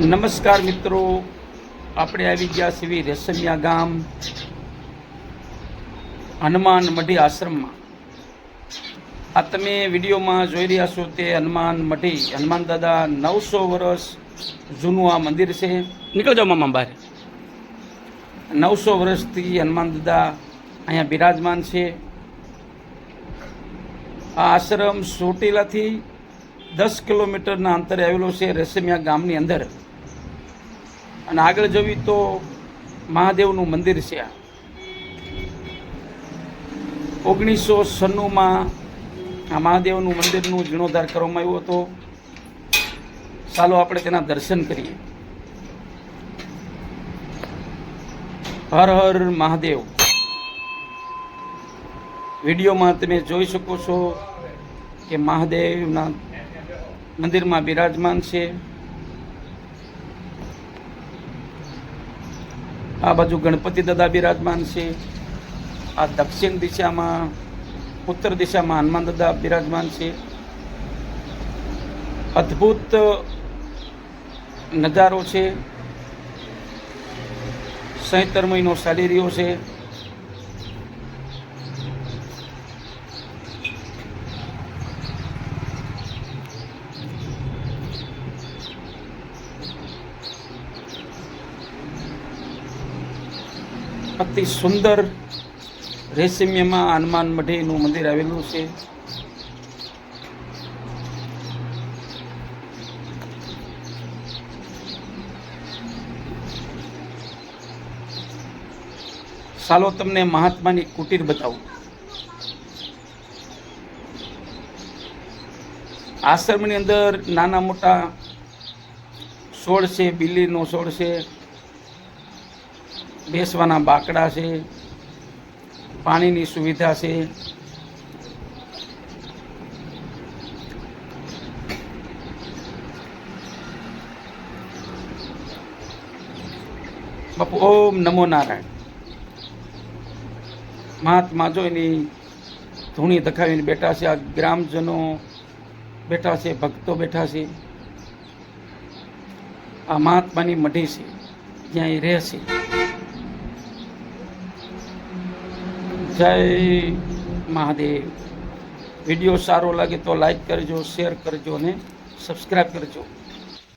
નમસ્કાર મિત્રો. આપણે આવી ગયા છીએ રેશમિયા ગામ હનુમાન મઢી આશ્રમમાં. આ તમે વિડીયોમાં જોઈ રહ્યા છો તે હનુમાન મઢી. હનુમાન દાદા નવસો વર્ષ જૂનું આ મંદિર છે. નીકળ જાઓ મામા બહાર. નવસો વર્ષથી હનુમાન દાદા અહીંયા બિરાજમાન છે. આ આશ્રમ ચોટીલાથી દસ કિલોમીટરના અંતરે આવેલો છે રેશમિયા ગામની અંદર. અને આગળ જવી તો મહાદેવનું મંદિર છે આ. ઓગણીસો છન્નુંમાં આ મહાદેવનું મંદિરનું જીર્ણોદ્ધાર કરવામાં આવ્યો હતો. ચાલો આપણે તેના દર્શન કરીએ. હર હર મહાદેવ. વિડીયોમાં તમે જોઈ શકો છો કે મહાદેવના મંદિરમાં બિરાજમાન છે. આ બાજુ ગણપતિ દાદા બિરાજમાન છે. આ દક્ષિણ દિશામાં, ઉત્તર દિશામાં હનુમાન દાદા બિરાજમાન છે. અદ્ભુત નજારો છે. સૈતર મહિનો ચાલી રહ્યો છે. અતિ સુંદર રેશમ્યમાં હનુમાન મઢીનું મંદિર આવેલું છે. ચાલો તમને મહાત્માની કુટીર બતાવું. આશ્રમની અંદર નાના મોટા છોડ છે, બિલ્લીનો છોડ છે બેસવાના બાકડા છે, પાણીની સુવિધા છે. બાપુ, ઓમ નમો નારાયણ. મહાત્મા જો એની ધૂણી ધખાવીને બેઠા છે, આ ગ્રામજનો બેઠા છે, ભક્તો બેઠા છે. આ મહાત્માની મઢી છે, જ્યાં એ રહે જય મહાદેવ. વીડિયો સારો લાગે તો લાઈક કરજો શેર કરજો અને સબસ્ક્રાઈબ કરજો.